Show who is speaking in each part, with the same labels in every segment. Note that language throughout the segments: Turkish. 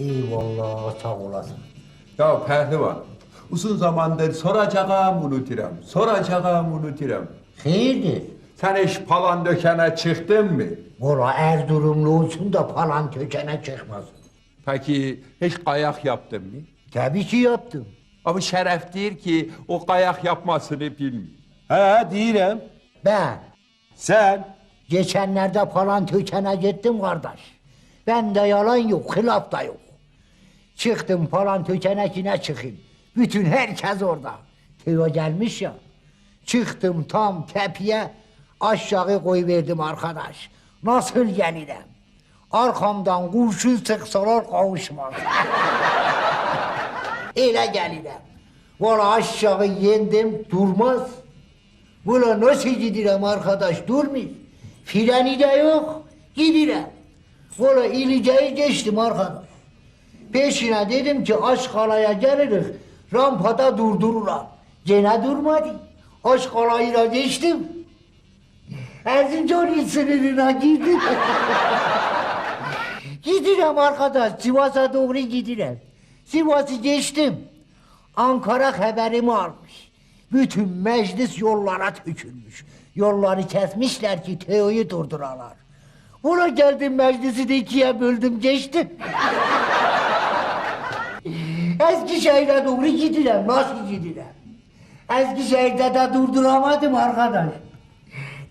Speaker 1: Eyvallah sağ olasın.
Speaker 2: Ya pehlivan, uzun zamandır soracağım unuturam, soracağım unuturam.
Speaker 1: Hayırdır?
Speaker 2: Sen hiç palan dökene çıktın mı?
Speaker 1: Valla Erzurumlu olsun da falan tökene çıkmaz.
Speaker 2: Peki hiç kayak yaptın mı?
Speaker 1: Tabii ki yaptım.
Speaker 2: Ama şeref değil ki o kayak yapmasını bilmiyor.
Speaker 3: He değilim.
Speaker 1: Ben
Speaker 3: Sen?
Speaker 1: geçenlerde falan tökene gittim kardeş. Bende yalan yok, hilaf da yok. Çıktım falan tökenekine çıkayım. Bütün herkes orada. Teo gelmiş ya. Çıktım tam tepeye aşağı koyverdim arkadaş. Nasıl gelirim? Arkamdan kurşun sıksalar kavuşmaz. Öyle gelirim. Valla aşağı yendim durmaz. Valla nasıl gidirem arkadaş durmuyor. Freni de yok gidirem. Valla iliceyi geçtim arkadaş. Peşine dedim ki aşk alaya geliriz. Rampada durdururam. Gene durmadı. Aşk alayına geçtim. Erzincan sınırına girdim. gidirem arkadaş. Sivas'a doğru gidirem. Sivas'ı geçtim. Ankara haberimi almış. Bütün meclis yollara tökülmüş. Yolları kesmişler ki Teo'yu durduralar. Buna geldim meclisi de ikiye böldüm geçtim. Eskişehir'e doğru gidiyorum. Nasıl gidiyorum? Eskişehir'de de durduramadım arkadaş.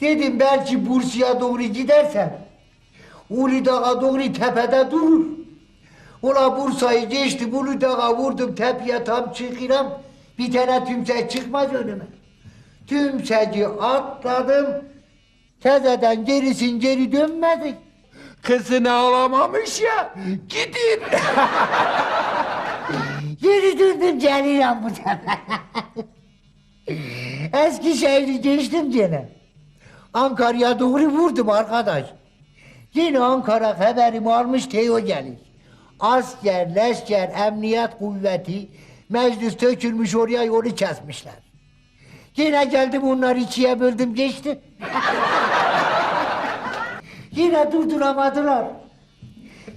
Speaker 1: Dedim belki Bursa'ya doğru gidersem Uludağ'a doğru tepede durur. Ula Bursa'yı geçti, Uludağ'a vurdum tepeye tam çıkıram. Bir tane tümsek çıkmaz önüme. Tümseci atladım. Tezeden gerisin geri dönmedik.
Speaker 2: Kızını alamamış ya, gidin.
Speaker 1: Geri döndüm geliyorum bu sefer. Eskişehir'i geçtim gene. Ankara'ya doğru vurdum arkadaş. Yine Ankara haberimi almış Teo gelir. Asker, leşker, emniyet kuvveti, meclis tökülmüş oraya yolu kesmişler. Yine geldim onları ikiye böldüm geçtim. Yine durduramadılar.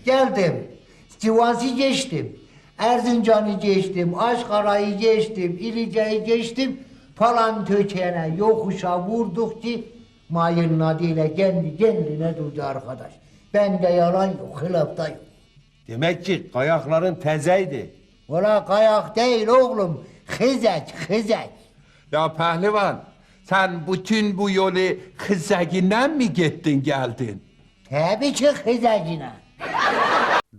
Speaker 1: Geldim. Sivas'ı geçtim. Erzincan'ı geçtim. Aşkara'yı geçtim. İlice'yi geçtim. Falan tökene yokuşa vurduk ki mayın adıyla kendi kendine durdu arkadaş. Bende yalan yok, hilafta yok.
Speaker 3: Demek ki kayakların tezeydi.
Speaker 1: Valla kayak değil oğlum. Hizek, hizek.
Speaker 2: Ya pehlivan, sen bütün bu yolu kızzaginden mi gittin geldin?
Speaker 1: Tabii ki hizekine.